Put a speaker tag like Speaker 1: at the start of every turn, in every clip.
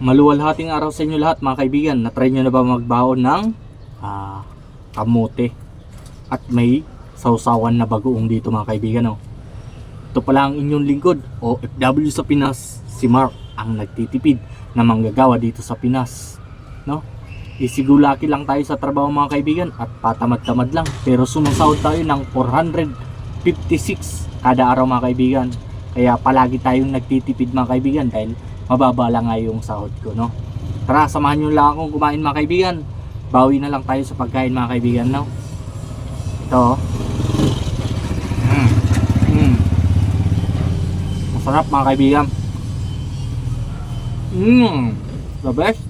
Speaker 1: maluwalhating araw sa inyo lahat mga kaibigan. Na-try nyo na ba magbaon ng ah, kamote? At may sausawan na bagoong dito mga kaibigan. Oh. Ito pala ang inyong lingkod o FW sa Pinas, si Mark ang nagtitipid na manggagawa dito sa Pinas. No? Isigulaki lang tayo sa trabaho mga kaibigan at patamad-tamad lang. Pero sumasahod tayo ng 456 kada araw mga kaibigan. Kaya palagi tayong nagtitipid mga kaibigan dahil mababa lang nga yung sahod ko. No? Tara, samahan nyo lang akong kumain mga kaibigan. Bawi na lang tayo sa pagkain mga kaibigan. No? Ito. Mm. Mm. Masarap mga kaibigan. Mmm. The best.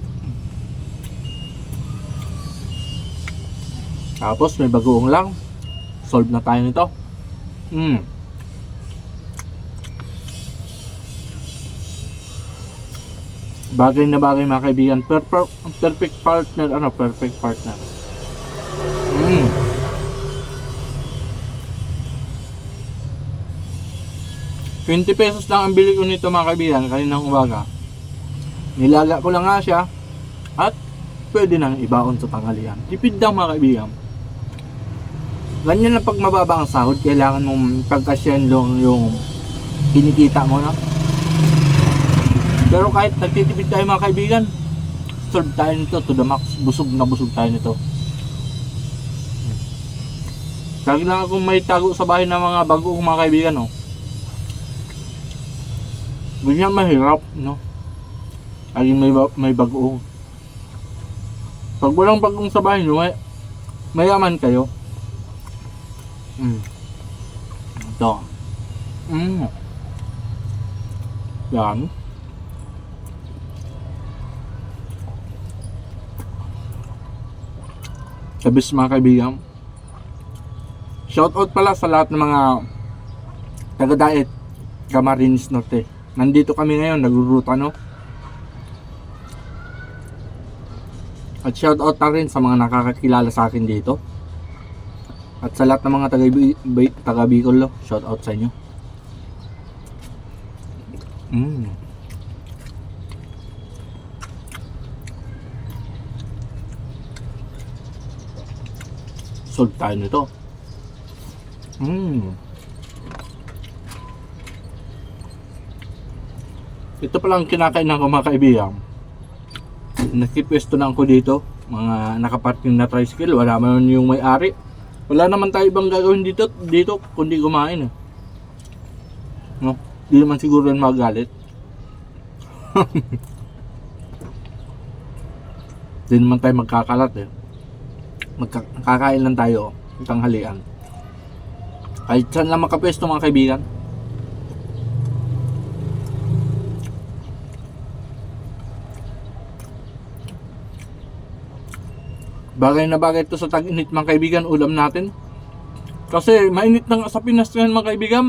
Speaker 1: Tapos may bagoong lang. Solve na tayo nito. Mmm. Bagay na bagay mga kaibigan. Perfect, perfect partner. Ano? Perfect partner. Mmm. Twenty pesos lang ang bili ko nito mga kaibigan kaninang umaga. Nilaga ko lang nga siya at pwede nang ibaon sa tanghalian. Tipid lang mga kaibigan. Ganyan lang pag mababa ang sahod, kailangan mong pagkasyan lang yung kinikita mo na. Pero kahit nagtitipid tayo mga kaibigan, solve tayo nito to the max. Busog na busog tayo nito. Lagi lang akong may tago sa bahay ng mga bagoong mga kaibigan, no. Ganyan mahirap, no. Laging may, may bagoong. Pag walang bagong sa bahay nyo, may, mayaman kayo. Mm. Ito. Mm. Yan. Sabis mga kaibigan. Shoutout pala sa lahat ng mga taga-diet Camarines Norte. Nandito kami ngayon, nagruruta no. At shoutout na rin sa mga nakakakilala sa akin dito. At sa lahat ng mga taga, taga shoutout sa inyo. Mm. Solve tayo nito. Mm. Ito palang kinakain ng mga kaibigan. Nakipwesto na ako dito. Mga nakaparking na tricycle. Wala man yung may-ari. Wala naman tayo ibang gagawin dito, dito kundi kumain. Eh. No? Di naman siguro yan magalit. Di naman tayo magkakalat eh. Magkakain lang tayo tanghalian. Kahit saan lang makapwesto mga kaibigan. Bagay na bagay ito sa tag-init mga kaibigan, ulam natin. Kasi mainit na nga sa Pinas ngayon mga kaibigan.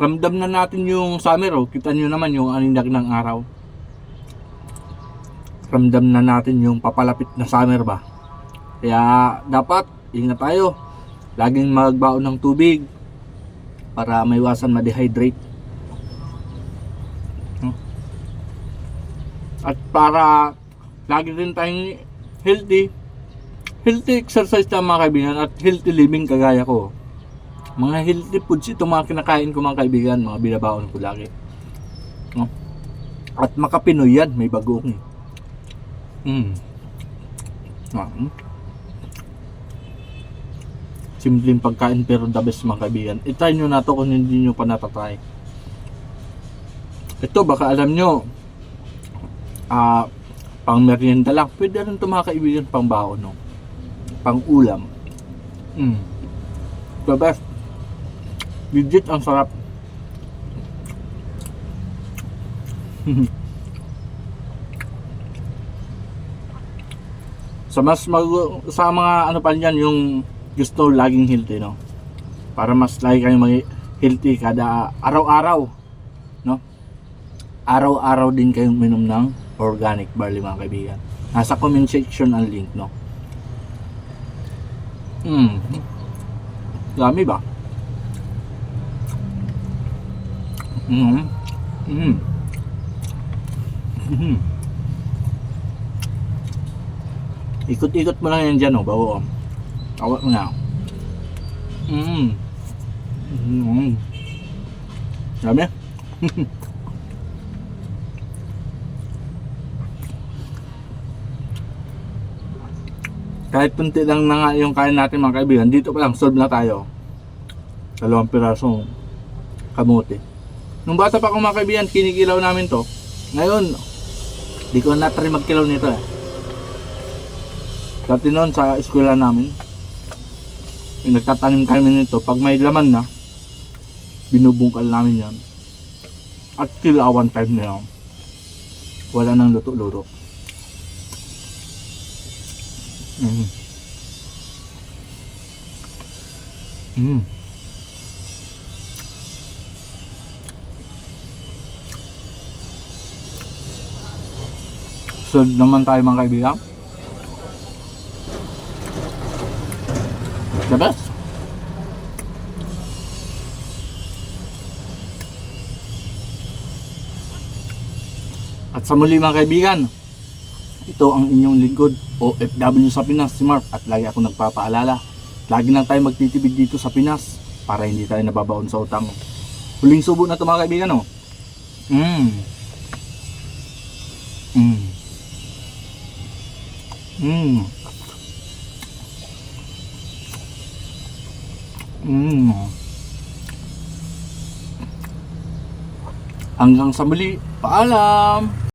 Speaker 1: Ramdam na natin yung summer oh. Kita nyo naman yung anindag ng araw. Ramdam na natin yung papalapit na summer ba. Kaya dapat ingat tayo. Laging magbaon ng tubig para maiwasan ma-dehydrate. No? At para lagi rin tayong healthy, healthy exercise na mga kaibigan at healthy living kagaya ko. Mga healthy foods ito mga kinakain ko mga kaibigan, mga binabaon ko lagi. No? At makapinoy yan, may bagoong eh. Mm. Ah, mm. Simpleng pagkain pero the best mga kaibigan. I-try nyo na to kung hindi nyo pa natatry. Ito baka alam nyo, ah, pang merienda lang. Pwede rin ito mga kaibigan pang baon, no? Pang ulam. Mm. The best. Legit ang sarap. sa mas mag sa mga ano pa niyan yung gusto laging healthy no? Para mas lagi kayong mag healthy kada araw-araw no? Araw-araw din kayong minom ng organic barley mga kaibigan. Nasa comment section ang link no? Hmm. Dami ba? Hmm. Hmm. Hmm. Ikot-ikot mo lang yan dyan, oh, bawo. Oh oh. Awat mo na. Mmm. Mmm. Dami. Kahit punti lang na nga yung kain natin mga kaibigan, dito pa lang, solve na tayo. Dalawang pirasong kamote. Nung bata pa akong mga kaibigan, kinikilaw namin to. Ngayon, di ko na try magkilaw nito eh. Dati noon sa eskwela namin, nagtatanim kami nito, pag may laman na, binubungkal namin yan. At kilawan time na yan. Wala nang luto-luto. Mm. Mm. Sunod naman tayo mga kaibigan. The best. At sa muli mga kaibigan, ito ang inyong lingkod OFW sa Pinas, si Mark. At lagi ako nagpapaalala, lagi lang tayo magtitibid dito sa Pinas para hindi tayo nababaon sa utang. Huling subo na ito mga kaibigan, oh. Mmm. Mmm. Mmm. Mmm. Hanggang sa muli, paalam!